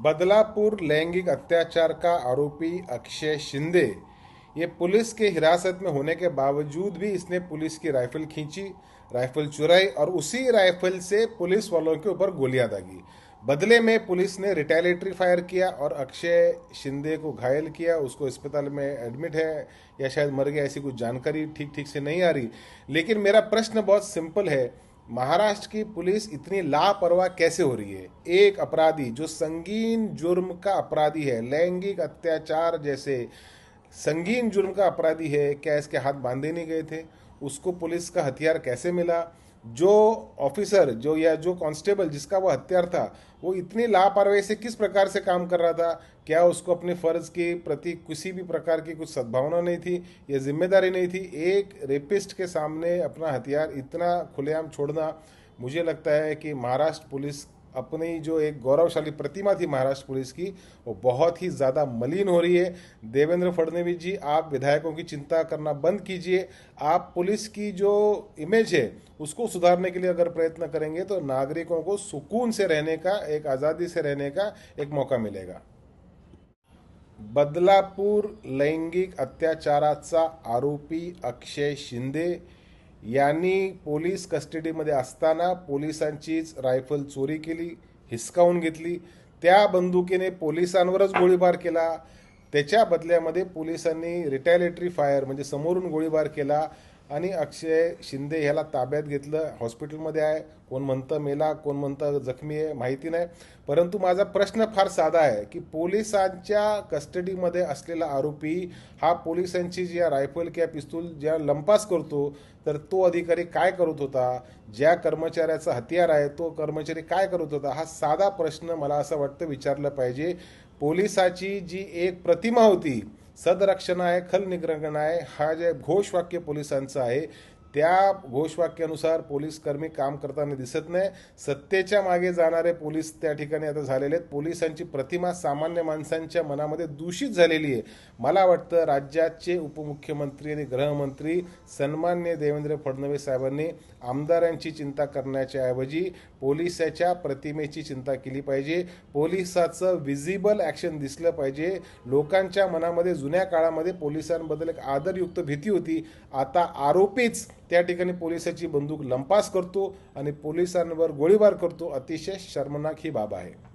बदलापुर लैंगिक अत्याचार का आरोपी अक्षय शिंदे। ये पुलिस के हिरासत में होने के बावजूद भी इसने पुलिस की राइफल खींची, राइफल चुराई और उसी राइफल से पुलिस वालों के ऊपर गोलियाँ दागी। बदले में पुलिस ने रिटेलेटरी फायर किया और अक्षय शिंदे को घायल किया। उसको अस्पताल में एडमिट है या शायद मर गया, ऐसी कुछ जानकारी ठीक ठीक से नहीं आ रही। लेकिन मेरा प्रश्न बहुत सिंपल है महाराष्ट्र की पुलिस इतनी लापरवाह कैसे हो रही है? एक अपराधी जो संगीन जुर्म का अपराधी है, लैंगिक अत्याचार जैसे संगीन जुर्म का अपराधी है, क्या इसके हाथ बांधे नहीं गए थे? उसको पुलिस का हथियार कैसे मिला? जो ऑफिसर जो या जो कांस्टेबल जिसका वो हत्यार था, वो इतनी लापरवाही से किस प्रकार से काम कर रहा था? क्या उसको अपने फ़र्ज़ के प्रति किसी भी प्रकार की कुछ सद्भावना नहीं थी या ज़िम्मेदारी नहीं थी? एक रेपिस्ट के सामने अपना हथियार इतना खुलेआम छोड़ना मुझे लगता है कि महाराष्ट्र पुलिस अपनी जो एक गौरवशाली प्रतिमा थी महाराष्ट्र पुलिस की, वो बहुत ही ज़्यादा मलिन हो रही है। देवेंद्र फडणवीस जी, आप विधायकों की चिंता करना बंद कीजिए। आप पुलिस की जो इमेज है, उसको सुधारने के लिए अगर प्रयत्न करेंगे तो नागरिकों को सुकून से रहने का, एक आज़ादी से रहने का एक मौका मिलेगा। बदलापूर लैंगिक अत्याचाराचा आरोपी अक्षय शिंदे यांनी पोलीस कस्टडीमध्ये असताना पोलिसांचीच रायफल चोरी केली हिसकावून घेतली. त्या बंदुकीने पोलिसांवरच गोळीबार केला. त्याच्या बदल्यामध्ये पोलिसांनी रिटॅलेटरी फायर म्हणजे समोरून गोळीबार केला. आणि अक्षय शिंदे ह्याला ताब्यात घेतलं. हॉस्पिटलमध्ये आहे. कोण म्हणतं मेला कोण म्हणतं जखमी आहे माहिती नाही. परंतु माझा प्रश्न फार साधा आहे की पोलिसांच्या कस्टडीमध्ये असलेला आरोपी हा पोलिसांची ज्या रायफल किंवा पिस्तूल ज्या लंपास करतो तर तो अधिकारी काय करत होता? ज्या कर्मचाऱ्याचा हत्यार आहे तो कर्मचारी काय करत होता? हा साधा प्रश्न मला असं वाटतं विचारलं पाहिजे. पोलिसाची जी एक प्रतिमा होती सदरक्षण आहे खल निग्रहण आहे हा जे घोषवाक्य पोलिसांचं आहे त्या घोषवाक्यानुसार पोलीस कर्मी काम करताना दिसत नाही. सत्तेच्या मागे जाणारे पोलीस त्या ठिकाणी आता झालेले आहेत. पोलिसांची प्रतिमा सामान्य माणसांच्या मनामध्ये दूषित झालेली आहे. मला वाटतं राज्याचे उपमुख्यमंत्री आणि गृहमंत्री सन्मान्य देवेंद्र फडणवीस साहेबांनी आमदारांची चिंता करण्याच्या ऐवजी पोलिसाच्या प्रतिमेची चिंता केली पाहिजे. पोलिसाचं विजिबल ॲक्शन दिसलं पाहिजे. लोकांच्या मनामध्ये जुन्या काळामध्ये पोलिसांबद्दल एक आदरयुक्त भीती होती. आता आरोपीच त्या ठिकाणी पोलिसाची बंदूक लंपास करतो आणि पोलिसांवर गोळीबार करतो. अतिशय शर्मनाक ही बाब आहे.